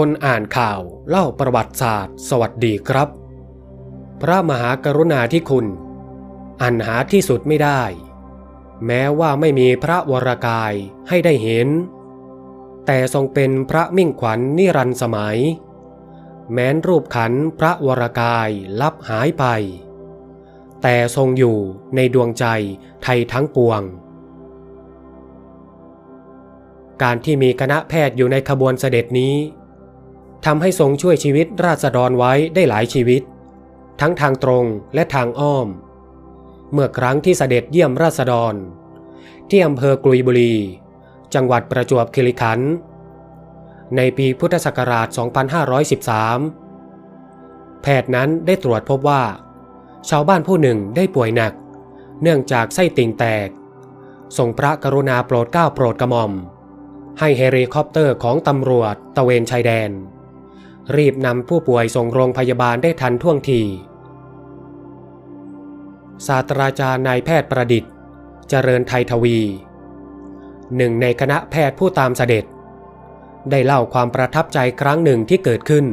คนอ่านข่าวเล่าประวัติศาสตร์ สวัสดีครับ พระมหากรุณาธิคุณ อันหาที่สุดไม่ได้ แม้ว่าไม่มีพระวรากายให้ได้เห็น แต่ทรงเป็นพระมิ่งขวัญนิรันต์สมัย แม้นรูปขันพระวรากายลับหายไป แต่ทรงอยู่ในดวงใจไทยทั้งปวงการที่มีคณะแพทย์อยู่ในขบวนเสด็จนี้ ทำให้ทรงช่วยชีวิตราษฎรไว้ได้หลายชีวิต ทั้งทางตรงและทางอ้อม เมื่อครั้งที่เสด็จเยี่ยมราษฎร ที่อำเภอกลุยบุรี จังหวัดประจวบคีรีขันธ์ในปีพุทธศักราช 2513 แพทย์นั้นได้ตรวจพบว่า ชาวบ้านผู้หนึ่งได้ป่วยหนัก เนื่องจากไส้ติ่งแตกส่งพระกรุณาโปรดเกล้าโปรดกระหม่อม ให้เฮลิคอปเตอร์ของตำรวจตะเวนชายแดน รีบนำผู้ป่วยส่งโรงพยาบาลได้ทันท่วงทีศาสตราจารย์นายแพทย์ประดิษฐ์ เจริญไทยทวี หนึ่งในคณะแพทย์ผู้ตามเสด็จ ได้เล่าความประทับใจครั้งหนึ่งที่เกิดขึ้น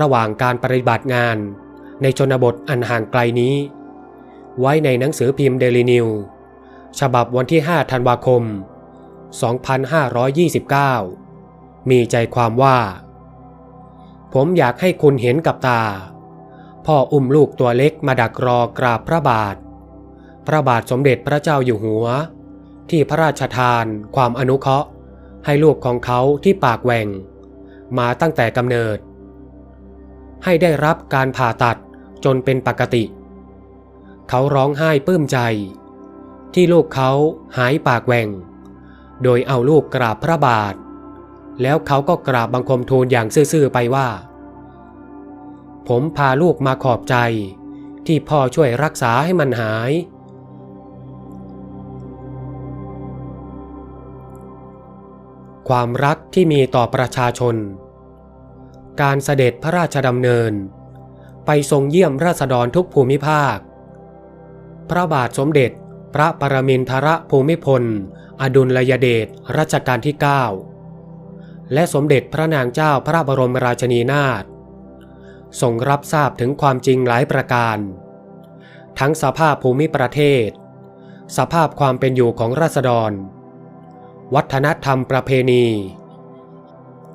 ระหว่างการปฏิบัติงานในชนบทอันห่างไกลนี้ ไว้ในหนังสือพิมพ์เดลินิวฉบับวันที่ 5 ธันวาคม 2529 มีใจความว่า ผมอยากให้คุณเห็นกับตา พ่ออุ้มลูกตัวเล็กมาดักรอกราบพระบาท พระบาทสมเด็จพระเจ้าอยู่หัว ที่พระราชทานความอนุเคราะห์ ให้ลูกของเขาที่ปากแหว่ง มาตั้งแต่กำเนิด ให้ได้รับการผ่าตัดจนเป็นปกติ เขาร้องไห้ปลื้มใจ ที่ลูกเขาหายปากแหว่ง โดยเอาลูกกราบพระบาท แล้วเขาก็กราบบังคมทูลอย่างซื่อๆไปว่า ผมพาลูกมาขอบใจ ที่พ่อช่วยรักษาให้มันหาย ความรักที่มีต่อประชาชน การเสด็จพระราชดำเนิน ไปทรงเยี่ยมราษฎรทุกภูมิภาค พระบาทสมเด็จพระปรมินทรภูมิพล อดุลยเดชรัชกาลที่ 9 และสมเด็จพระนางเจ้าพระบรมราชินีนาถทรงรับทราบถึงความจริงหลายประการ ทั้งสภาพภูมิประเทศ สภาพความเป็นอยู่ของราษฎร วัฒนธรรมประเพณี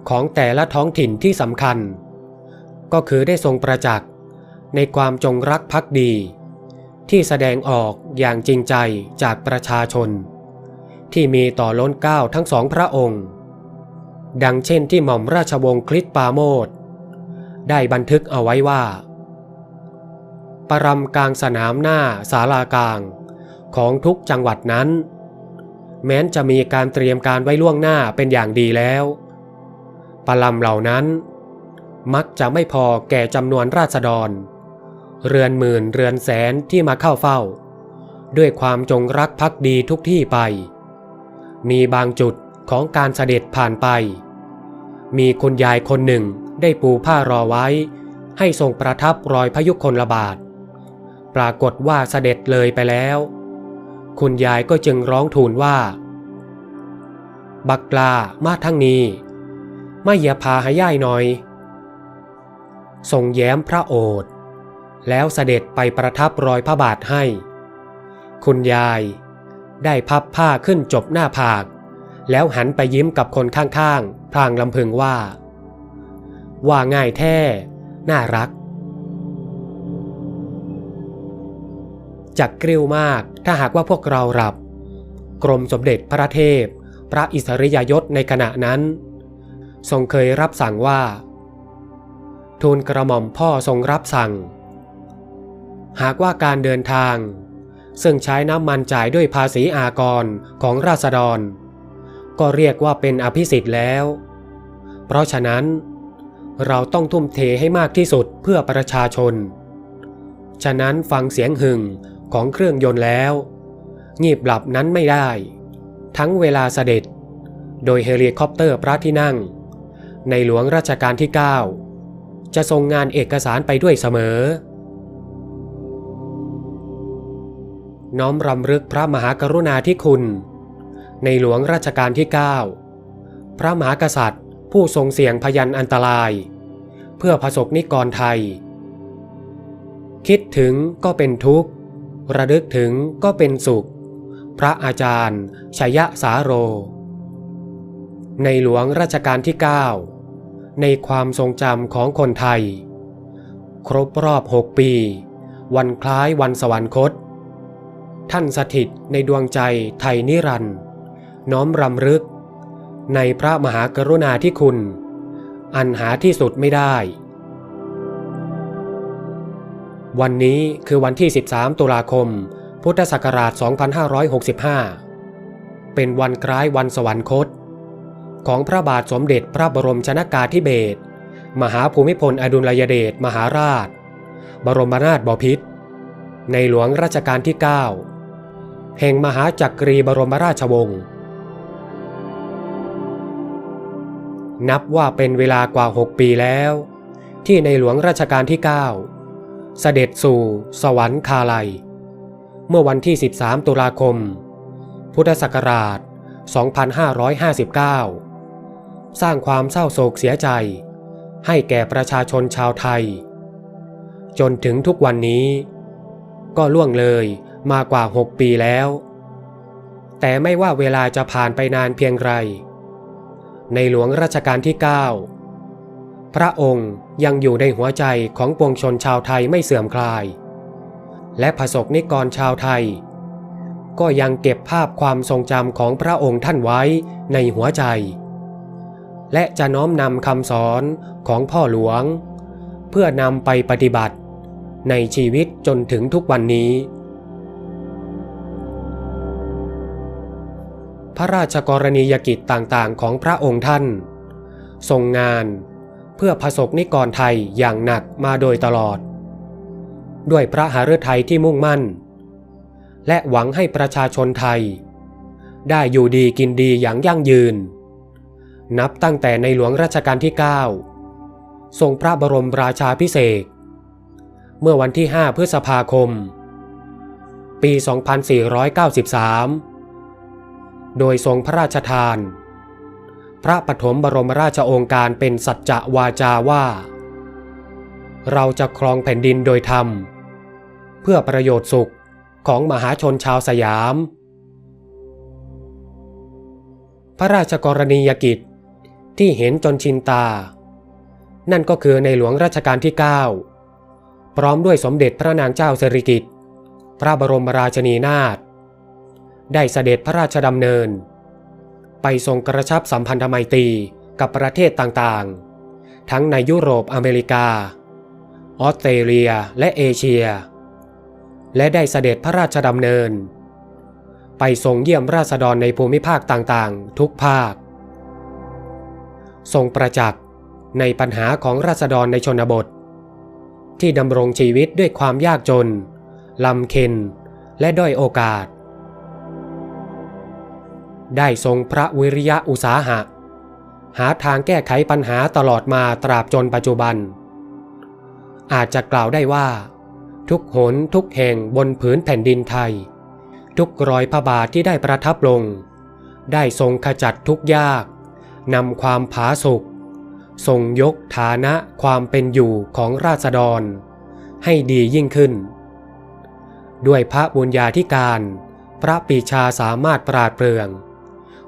ของแต่ละท้องถิ่นที่สำคัญ ก็คือได้ทรงประจักษ์ในความจงรักภักดี ที่แสดงออกอย่างจริงใจจากประชาชน ที่มีต่อล้นเกล้าทั้งสองพระองค์ ดังเช่นที่หม่อมราชวงศ์คลิตปาโมดได้บันทึกเอาไว้ว่า ปรำกลางสนามหน้าศาลากลางของทุกจังหวัดนั้น แม้นจะมีการเตรียมการไว้ล่วงหน้าเป็นอย่างดีแล้วปรำเหล่านั้น มักจะไม่พอแก่จำนวนราษฎร เรือนหมื่นเรือนแสนที่มาเข้าเฝ้า ด้วยความจงรักภักดีทุกที่ไป มีบางจุด ของการเสด็จผ่านไป มีคุณยายคนหนึ่งได้ปูผ้ารอไว้ ให้ทรงประทับรอยพยุคลบาท ปรากฏว่าเสด็จเลยไปแล้ว คุณยายก็จึงร้องทูลว่า บักลามาทั้งนี้ ไม่อย่าพาห้ย่ายหน่อยทรงแย้มพระโอษฐ์แล้วเสด็จไปประทับรอยพระบาทให้ คุณยายได้พับผ้าขึ้นจบหน้าผาก แล้วหันไปยิ้มกับคนข้างๆ พลางลำพึงว่า ว่าง่ายแท้ น่ารัก จักกริ้วมากถ้าหากว่าพวกเราหลับ กรมสมเด็จพระเทพ พระอิสริยยศในขณะนั้น ทรงเคยรับสั่งว่า ทูลกระหม่อมพ่อทรงรับสั่ง หากว่าการเดินทาง ซึ่งใช้น้ำมันจ่ายด้วยภาษีอากรของราษฎร ก็เรียกว่าเป็นอภิสิทธิ์แล้ว เพราะฉะนั้น เราต้องทุ่มเทให้มากที่สุดเพื่อประชาชน ฉะนั้นฟังเสียงหึ่งของเครื่องยนต์แล้ว งีบหลับนั้นไม่ได้ ทั้งเวลาเสด็จ โดยเฮลิคอปเตอร์พระที่นั่ง ในหลวงรัชกาลที่ 9 จะทรงงานเอกสารไปด้วยเสมอ น้อมรำลึกพระมหากรุณาธิคุณ ในหลวงรัชกาลที่ 9 พระมหากษัตริย์ ผู้ทรงเสี่ยงพยันอันตราย เพื่อประสบนิกรไทย คิดถึงก็เป็นทุกข์ ระลึกถึงก็เป็นสุข พระอาจารย์ชยสาโร ในหลวงรัชกาลที่ 9 ในความทรงจำของคนไทย ครบรอบ 6 ปี วันคล้ายวันสวรรคตท่านสถิตในดวงใจไทยนิรันดร์ น้อมรำลึก ในพระมหากรุณาธิคุณ อันหาที่สุดไม่ได้ วันนี้คือวันที่ 13 ตุลาคม พุทธศักราช 2565 เป็นวันคล้ายวันสวรรคต ของพระบาทสมเด็จพระบรมชนากาธิเบศรมหาภูมิพลอดุลยเดชมหาราช บรมนาถบพิตรในหลวงรัชกาลที่ 9 แห่งมหาจักรีบรมราชวงศ์ นับว่าเป็นเวลากว่า 6 ปีแล้ว ที่ในหลวงรัชกาลที่ 9 เสด็จสู่ สวรรคาลัย เมื่อวันที่ 13 ตุลาคม พุทธศักราช 2559 สร้างความเศร้าโศกเสียใจ ให้แก่ประชาชนชาวไทย จนถึงทุกวันนี้ ก็ล่วงเลยมากว่า 6 ปีแล้ว แต่ไม่ว่าเวลาจะผ่านไปนานเพียงไร ในหลวงรัชกาลที่ 9 พระองค์ยังอยู่ในหัวใจของปวงชนชาวไทยไม่เสื่อมคลาย และผสกนิกรชาวไทย ก็ยังเก็บภาพความทรงจำของพระองค์ท่านไว้ในหัวใจ และจะน้อมนำคำสอนของพ่อหลวง เพื่อนำไปปฏิบัติในชีวิตจนถึงทุกวันนี้ พระราชกรณียกิจต่างๆ ของพระองค์ท่าน ทรงงานเพื่อผสกนิกรไทยอย่างหนักมาโดยตลอด ด้วยพระหฤทัยที่มุ่งมั่น และหวังให้ประชาชนไทย ได้อยู่ดีกินดีอย่างยั่งยืน นับตั้งแต่ในหลวงรัชกาลที่ 9 ทรงพระบรมราชาพิเศษเมื่อวันที่ 5 พฤษภาคม ปี 2493 โดยทรงพระราชทาน พระปฐมบรมราชโองการเป็นสัจจะวาจาว่า เราจะครองแผ่นดินโดยธรรม เพื่อประโยชน์สุขของมหาชนชาวสยาม พระราชกรณียกิจที่เห็นจนชินตา นั่นก็คือในหลวงรัชกาลที่ 9 พร้อมด้วยสมเด็จพระนางเจ้าสิริกิติ์พระบรมราชินีนาถ ได้เสด็จพระราชดำเนิน ไปทรงกระชับสัมพันธไมตรีกับประเทศต่างๆ ทั้งในยุโรปอเมริกา ออสเตรเลียและเอเชีย และได้เสด็จพระราชดำเนิน ไปทรงเยี่ยมราษฎรในภูมิภาคต่างๆ ทุกภาค ทรงประจักษ์ในปัญหาของราษฎรในชนบท ที่ดำรงชีวิตด้วยความยากจนลำเค็นและด้อยโอกาส ได้ทรงพระวิริยะอุตสาหะ หาทางแก้ไขปัญหาตลอดมาตราบจนปัจจุบัน อาจจะกล่าวได้ว่า ทุกหนทุกแห่งบนผืนแผ่นดินไทย ทุกรอยพระบาทที่ได้ประทับลง ได้ทรงขจัดทุกยากนำความผาสุกทรงยกฐานะความเป็นอยู่ของราษฎร ให้ดียิ่งขึ้น ด้วยพระบุญญาธิการ พระปีชาสามารถปราดเปรื่อง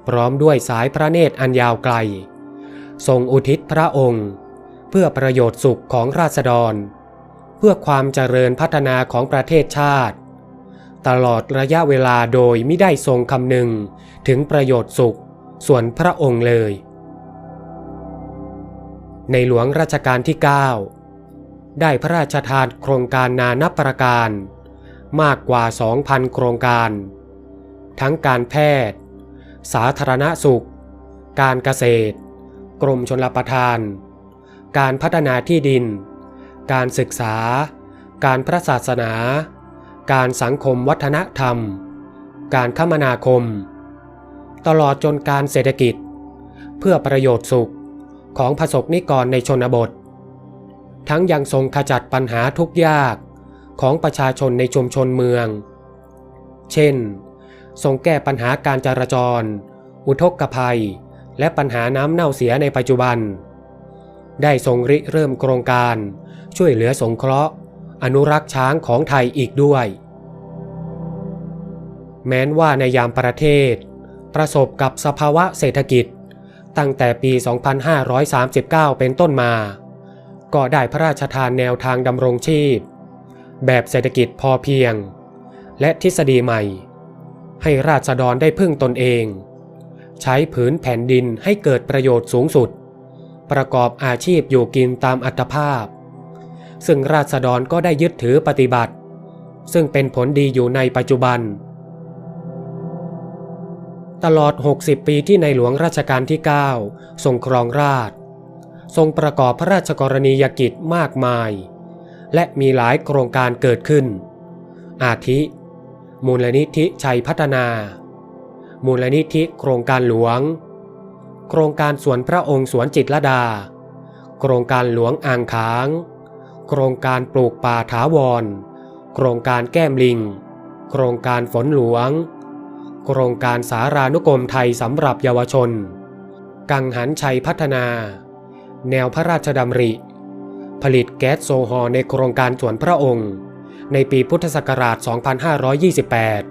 พร้อมด้วยสายพระเนตรอันยาวไกล ทรงอุทิศพระองค์ เพื่อประโยชน์สุขของราษฎร เพื่อความเจริญพัฒนาของประเทศชาติ ตลอดระยะเวลาโดยไม่ได้ทรงคำนึงถึงประโยชน์สุขส่วนพระองค์เลย ในหลวงรัชกาลที่ 9 ได้พระราชทานโครงการนานับประการ มากกว่า 2,000 โครงการ ทั้งการแพทย์ สาธารณสุข การเกษตร กรมชลประทาน การพัฒนาที่ดิน การศึกษา การพระศาสนา การสังคมวัฒนธรรม การคมนาคม ตลอดจนการเศรษฐกิจ เพื่อประโยชน์สุขของผสกนิกรในชนบท ทั้งยังทรงขจัดปัญหาทุกยากของประชาชนในชุมชนเมือง เช่น ทรงแก้ปัญหาการจราจร อุทกภัย และปัญหาน้ำเน่าเสียในปัจจุบัน ได้ทรงริเริ่มโครงการ ช่วยเหลือสงเคราะห์ อนุรักษ์ช้างของไทยอีกด้วย แม้นว่าในยามประเทศ ประสบกับสภาวะเศรษฐกิจ ตั้งแต่ปี 2539 เป็นต้นมา ก็ได้พระราชทานแนวทางดำรงชีพ แบบเศรษฐกิจพอเพียง และทฤษฎีใหม่ ให้ราษฎรได้พึ่งตนเอง ใช้ผืนแผ่นดินให้เกิดประโยชน์สูงสุด ประกอบอาชีพอยู่กินตามอัตภาพ ซึ่งราษฎรก็ได้ยึดถือปฏิบัติ ซึ่งเป็นผลดีอยู่ในปัจจุบัน ตลอด 60 ปีที่ในหลวงรัชกาลที่ 9 ทรงครองราช ทรงประกอบพระราชกรณียกิจมากมาย และมีหลายโครงการเกิดขึ้น อาทิ มูลนิธิชัยพัฒนา มูลนิธิโครงการหลวง โครงการสวนพระองค์สวนจิตรดา โครงการหลวงอ่างขาง โครงการปลูกป่าถาวร โครงการแก้มลิง โครงการฝนหลวง โครงการสารานุกรมไทยสำหรับเยาวชน กังหันชัยพัฒนา แนวพระราชดำริ ผลิตแก๊สโซฮอล์ในโครงการสวนพระองค์ ในปีพุทธศักราช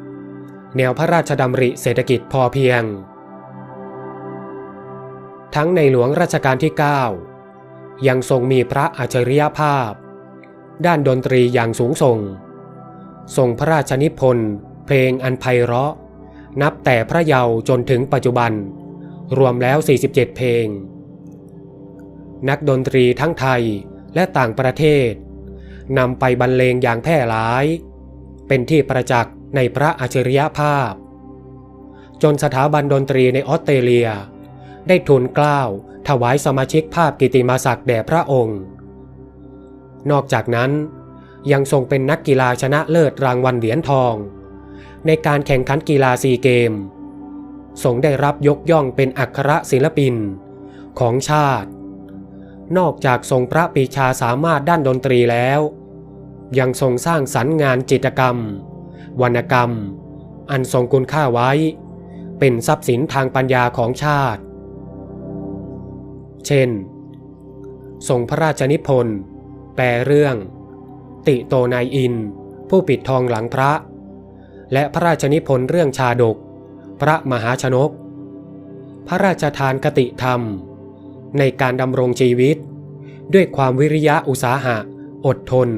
2528 แนวพระราชดำริเศรษฐกิจพอเพียง ทั้งในหลวงรัชกาลที่ 9 ยังทรงมีพระอัจฉริยภาพ ด้านดนตรีอย่างสูงส่ง ทรงพระราชนิพนธ์เพลงอันไพเราะ นับแต่พระเยาว์จนถึงปัจจุบัน รวมแล้ว 47 เพลง นักดนตรีทั้งไทยและต่างประเทศ นำไปบรรเลงอย่างแพร่หลาย เป็นที่ประจักษ์ในพระอัจฉริยภาพ จนสถาบันดนตรีในออสเตรเลีย ได้ทูลกล้าวถวายสมาชิกภาพกิติมาศักดิ์แด่พระองค์ นอกจากนั้นยังทรงเป็นนักกีฬาชนะเลิศรางวัลเหรียญทอง ในการแข่งขันกีฬาซีเกมทรงได้รับยกย่องเป็นอัครศิลปินของชาติ นอกจากทรงพระปีชาสามารถด้านดนตรีแล้ว ยังทรงสร้างสรรค์งานจิตรกรรม วรรณกรรม อันทรงคุณค่าไว้ เป็นทรัพย์สินทางปัญญาของชาติ เช่น ทรงพระราชนิพนธ์แปลเรื่อง ติโตนายอิน ผู้ปิดทองหลังพระ และพระราชนิพนธ์เรื่องชาดก พระมหาชนก พระราชทานคติธรรม ในการดำรงชีวิต ด้วยความวิริยะอุตสาหะ อดทน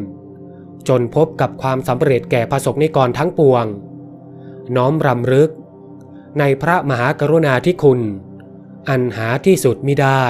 จนพบกับความสำเร็จแก่ประสกนิกรทั้งปวง น้อมรำลึก ในพระมหากรุณาธิคุณ อันหาที่สุดมิได้